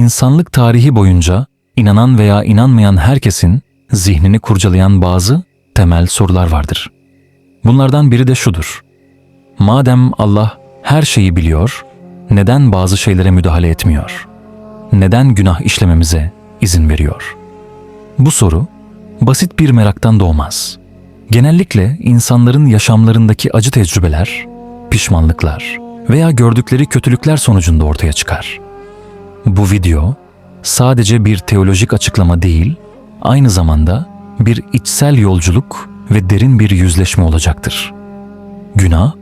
İnsanlık tarihi boyunca inanan veya inanmayan herkesin zihnini kurcalayan bazı temel sorular vardır. Bunlardan biri de şudur. Madem Allah her şeyi biliyor, neden bazı şeylere müdahale etmiyor? Neden günah işlememize izin veriyor? Bu soru basit bir meraktan doğmaz. Genellikle insanların yaşamlarındaki acı tecrübeler, pişmanlıklar veya gördükleri kötülükler sonucunda ortaya çıkar. Bu video sadece bir teolojik açıklama değil, aynı zamanda bir içsel yolculuk ve derin bir yüzleşme olacaktır. Günah,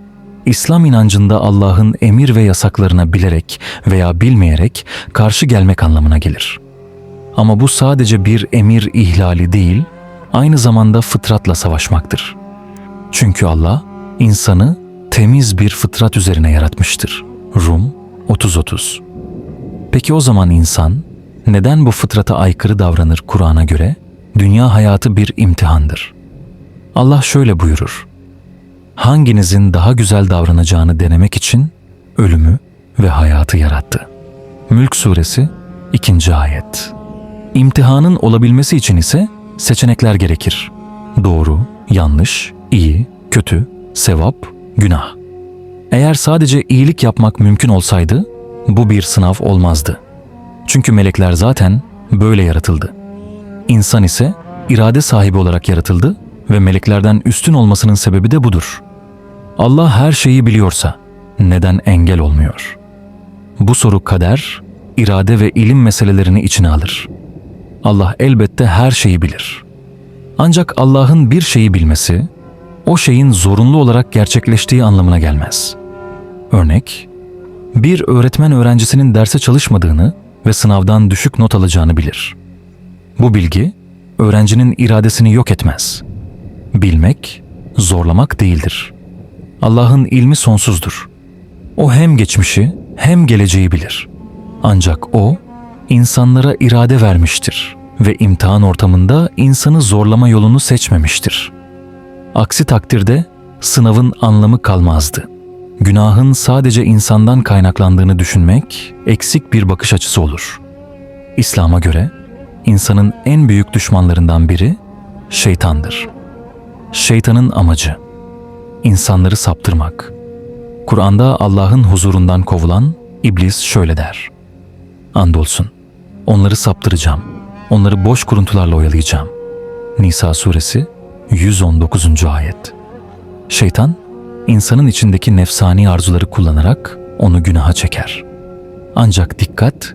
İslam inancında Allah'ın emir ve yasaklarına bilerek veya bilmeyerek karşı gelmek anlamına gelir. Ama bu sadece bir emir ihlali değil, aynı zamanda fıtratla savaşmaktır. Çünkü Allah insanı temiz bir fıtrat üzerine yaratmıştır. Rum 30-30 Peki o zaman insan neden bu fıtrata aykırı davranır Kur'an'a göre? Dünya hayatı bir imtihandır. Allah şöyle buyurur. Hanginizin daha güzel davranacağını denemek için ölümü ve hayatı yarattı. Mülk suresi 2. ayet. İmtihanın olabilmesi için ise seçenekler gerekir. Doğru, yanlış, iyi, kötü, sevap, günah. Eğer sadece iyilik yapmak mümkün olsaydı bu bir sınav olmazdı. Çünkü melekler zaten böyle yaratıldı. İnsan ise irade sahibi olarak yaratıldı ve meleklerden üstün olmasının sebebi de budur. Allah her şeyi biliyorsa neden engel olmuyor? Bu soru kader, irade ve ilim meselelerini içine alır. Allah elbette her şeyi bilir. Ancak Allah'ın bir şeyi bilmesi, o şeyin zorunlu olarak gerçekleştiği anlamına gelmez. Örnek, bir öğretmen öğrencisinin derse çalışmadığını ve sınavdan düşük not alacağını bilir. Bu bilgi, öğrencinin iradesini yok etmez. Bilmek, zorlamak değildir. Allah'ın ilmi sonsuzdur. O hem geçmişi hem geleceği bilir. Ancak O, insanlara irade vermiştir ve imtihan ortamında insanı zorlama yolunu seçmemiştir. Aksi takdirde sınavın anlamı kalmazdı. Günahın sadece insandan kaynaklandığını düşünmek eksik bir bakış açısı olur. İslam'a göre insanın en büyük düşmanlarından biri şeytandır. Şeytanın amacı insanları saptırmak. Kur'an'da Allah'ın huzurundan kovulan iblis şöyle der. Andolsun onları saptıracağım. Onları boş kuruntularla oyalayacağım. Nisa suresi 119. ayet. Şeytan insanın içindeki nefsani arzuları kullanarak onu günaha çeker. Ancak dikkat,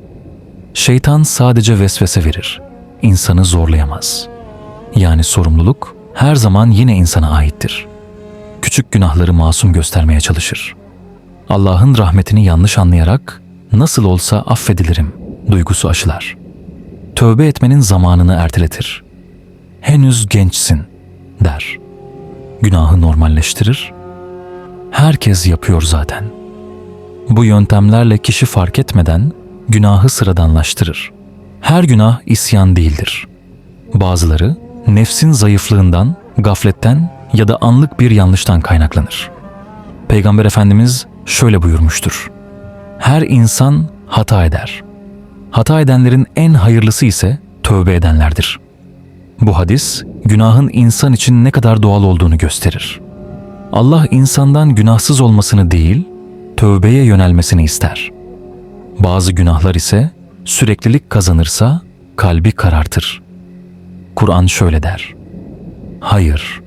şeytan sadece vesvese verir, insanı zorlayamaz. Yani sorumluluk her zaman yine insana aittir. Küçük günahları masum göstermeye çalışır. Allah'ın rahmetini yanlış anlayarak nasıl olsa affedilirim duygusu aşılar. Tövbe etmenin zamanını erteletir. Henüz gençsin der. Günahı normalleştirir herkes yapıyor zaten. Bu yöntemlerle kişi fark etmeden günahı sıradanlaştırır. Her günah isyan değildir. Bazıları nefsin zayıflığından, gafletten ya da anlık bir yanlıştan kaynaklanır. Peygamber Efendimiz şöyle buyurmuştur. Her insan hata eder. Hata edenlerin en hayırlısı ise tövbe edenlerdir. Bu hadis günahın insan için ne kadar doğal olduğunu gösterir. Allah insandan günahsız olmasını değil, tövbeye yönelmesini ister. Bazı günahlar ise süreklilik kazanırsa kalbi karartır. Kur'an şöyle der. Hayır.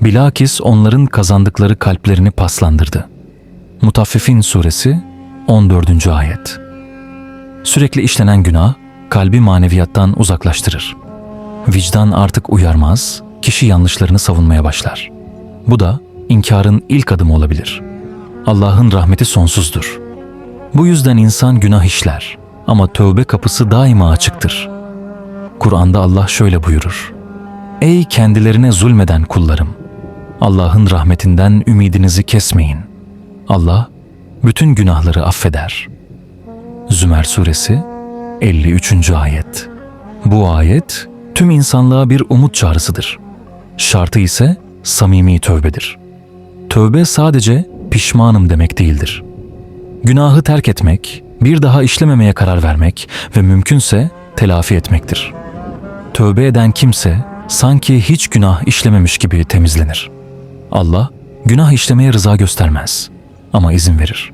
Bilakis onların kazandıkları kalplerini paslandırdı. Mutaffifin suresi 14. ayet. Sürekli işlenen günah kalbi maneviyattan uzaklaştırır. Vicdan artık uyarmaz, kişi yanlışlarını savunmaya başlar. Bu da inkarın ilk adımı olabilir. Allah'ın rahmeti sonsuzdur. Bu yüzden insan günah işler ama tövbe kapısı daima açıktır. Kur'an'da Allah şöyle buyurur. Ey kendilerine zulmeden kullarım! Allah'ın rahmetinden ümidinizi kesmeyin. Allah bütün günahları affeder. Zümer Suresi 53. Ayet Bu ayet tüm insanlığa bir umut çağrısıdır. Şartı ise samimi tövbedir. Tövbe sadece pişmanım demek değildir. Günahı terk etmek, bir daha işlememeye karar vermek ve mümkünse telafi etmektir. Tövbe eden kimse sanki hiç günah işlememiş gibi temizlenir. Allah günah işlemeye rıza göstermez ama izin verir.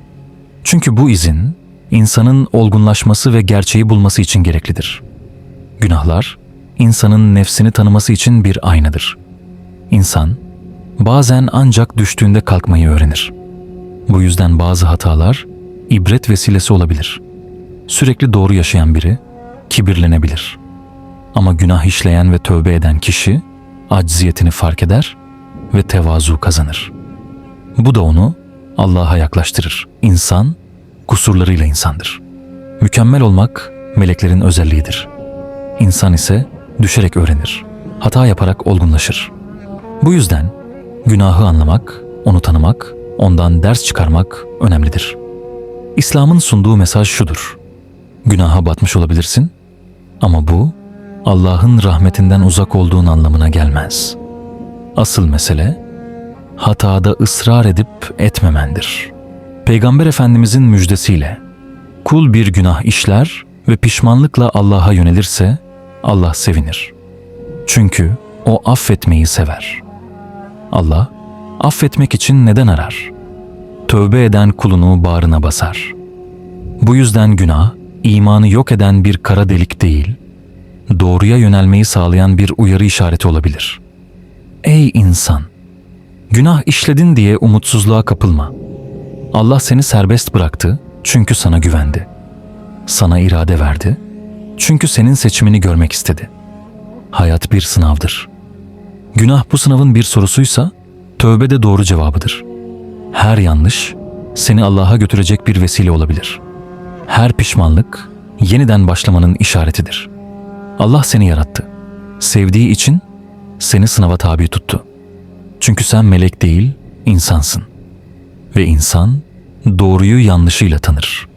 Çünkü bu izin insanın olgunlaşması ve gerçeği bulması için gereklidir. Günahlar insanın nefsini tanıması için bir aynadır. İnsan bazen ancak düştüğünde kalkmayı öğrenir. Bu yüzden bazı hatalar ibret vesilesi olabilir. Sürekli doğru yaşayan biri kibirlenebilir. Ama günah işleyen ve tövbe eden kişi acziyetini fark eder ve tevazu kazanır. Bu da onu Allah'a yaklaştırır. İnsan kusurlarıyla insandır. Mükemmel olmak meleklerin özelliğidir. İnsan ise düşerek öğrenir. Hata yaparak olgunlaşır. Bu yüzden günahı anlamak, onu tanımak, ondan ders çıkarmak önemlidir. İslam'ın sunduğu mesaj şudur. Günaha batmış olabilirsin ama bu Allah'ın rahmetinden uzak olduğun anlamına gelmez. Asıl mesele hatada ısrar edip etmemendir. Peygamber Efendimizin müjdesiyle kul bir günah işler ve pişmanlıkla Allah'a yönelirse Allah sevinir. Çünkü o affetmeyi sever. Allah affetmek için neden arar? Tövbe eden kulunu bağrına basar. Bu yüzden günah imanı yok eden bir kara delik değil, doğruya yönelmeyi sağlayan bir uyarı işareti olabilir. Ey insan! Günah işledin diye umutsuzluğa kapılma. Allah seni serbest bıraktı çünkü sana güvendi. Sana irade verdi çünkü senin seçimini görmek istedi. Hayat bir sınavdır. Günah bu sınavın bir sorusuysa tövbe de doğru cevabıdır. Her yanlış seni Allah'a götürecek bir vesile olabilir. Her pişmanlık yeniden başlamanın işaretidir. Allah seni yarattı. Sevdiği için seni sınava tabi tuttu. Çünkü sen melek değil, insansın. Ve insan doğruyu yanlışıyla tanır.